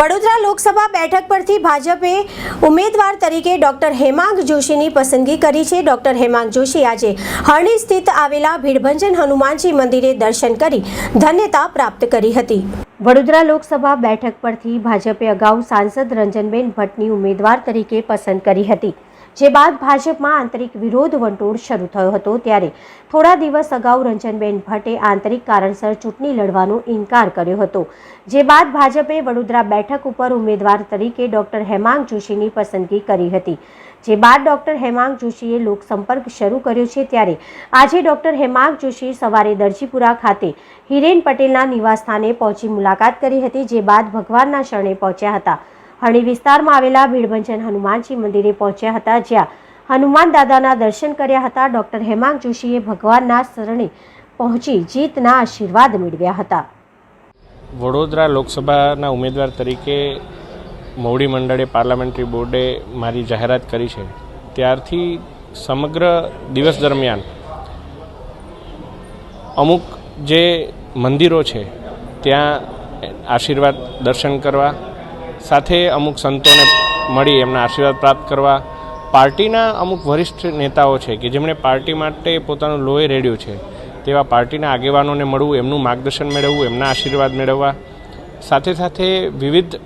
વડોદરા લોકસભા બેઠક પરથી ભાજપે ઉમેદવાર તરીકે ડોક્ટર હેમાંગ જોશીની પસંદગી કરી છે. ડોક્ટર હેમાંગ જોશી આજે હરણી સ્થિત આવેલા ભીડભંજન હનુમાનજી મંદિરે દર્શન કરી ધન્યતા પ્રાપ્ત કરી હતી. વડોદરા લોકસભા બેઠક પરથી ભાજપે અગાઉ સાંસદ રંજનબેન ભટ્ટની ઉમેદવાર તરીકે પસંદ કરી હતી. જે બાદ ભાજપમાં આંતરિક વિરોધ વંટોળ શરૂ થયો હતો ત્યારે થોડા દિવસ અગાઉ રંજનબેન ભટ્ટે આંતરિક કારણસર ચૂંટણી લડવાનો ઇનકાર કર્યો હતો. જે બાદ ભાજપે વડોદરા બેઠક ઉપર ઉમેદવાર તરીકે ડોક્ટર હેમાંગ જોશીની પસંદગી કરી હતી. જે બાદ ડોક્ટર હેમાંગ જોશીએ લોકસંપર્ક શરૂ કર્યો છે ત્યારે આજે ડોક્ટર હેમાંગ જોશી સવારે દરજીપુરા ખાતે હિરેન પટેલના નિવાસસ્થાને પહોંચી મુલાકાત કરી હતી, જે બાદ ભગવાનના શરણે પહોંચ્યા હતા. હણી વિસ્તારમાં આવેલા ભીડભંજન હનુમાનજી મંદિરે પહોંચ્યા હતા, જ્યાં હનુમાન દાદાના દર્શન કર્યા હતા. ડોક્ટર હેમાંગ જોશીએ ભગવાનના શરણે પહોંચી જીતના આશીર્વાદ મેળવ્યા હતા. વડોદરા લોકસભાના ઉમેદવાર તરીકે મોવડી મંડળે પાર્લામેન્ટરી બોર્ડે મારી જાહેરાત કરી છે. ત્યારથી સમગ્ર દિવસ દરમિયાન અમુક જે મંદિરો છે, ત્યાં આશીર્વાદ દર્શન કરવા સાથે અમુક સંતોને મળી એમના આશીર્વાદ પ્રાપ્ત કરવા. પાર્ટીના અમુક વરિષ્ઠ નેતાઓ છે કે જેમણે પાર્ટી માટે પોતાનું લોહી રેડ્યું છે, તેવા પાર્ટીના આગેવાનોને મળવું, એમનું માર્ગદર્શન મેળવવું, એમના આશીર્વાદ મેળવવા. સાથે સાથે વિવિધ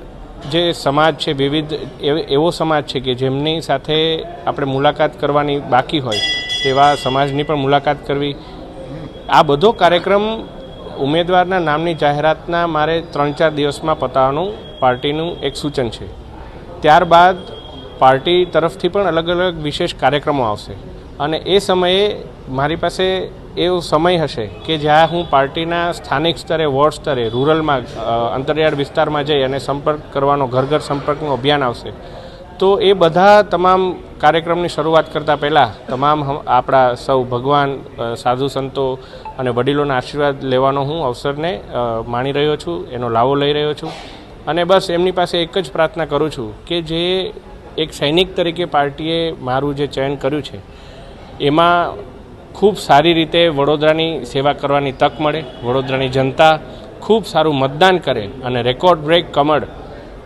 જે સમાજ છે, વિવિધ એવ- સમાજ છે કે જેમની સાથે આપણે મુલાકાત કરવાની બાકી હોય, તેવા સમાજની પણ મુલાકાત કરવી. આ બધો કાર્યક્રમ ઉમેદવારના નામની જાહેરાતના મારે ત્રણ ચાર દિવસમાં પતાવવાનું પાર્ટીનું એક સૂચન છે. ત્યારબાદ પાર્ટી તરફથી પણ અલગ અલગ વિશેષ કાર્યક્રમો આવશે. અને એ સમયે મારી પાસે એવો સમય હશે કે જ્યાં હું પાર્ટીના સ્થાનિક સ્તરે, વોર્ડ સ્તરે, રૂરલમાં અંતરિયાળ વિસ્તારમાં જઈ અને સંપર્ક કરવાનો ઘર ઘર સંપર્કનું અભિયાન આવશે. તો એ બધા તમામ કાર્યક્રમની શરૂઆત કરતાં પહેલાં તમામ આપણા સૌ ભગવાન સાધુ સંતો અને વડીલોના આશીર્વાદ લેવાનો હું અવસરને માણી રહ્યો છું, એનો લાવો લઈ રહ્યો છું. અને બસ એમની પાસે એક જ પ્રાર્થના કરું છું કે જે એક સૈનિક તરીકે પાર્ટીએ મારું જે ચયન કર્યું છે, એમાં ખૂબ સારી રીતે વડોદરાની સેવા કરવાની તક મળે, વડોદરાની જનતા ખૂબ સારું મતદાન કરે અને રેકોર્ડ બ્રેક કમળ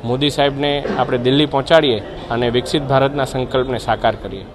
મોદી સાહેબને આપણે દિલ્હી પહોંચાડીએ અને વિકસિત ભારતના સંકલ્પને સાકાર કરીએ.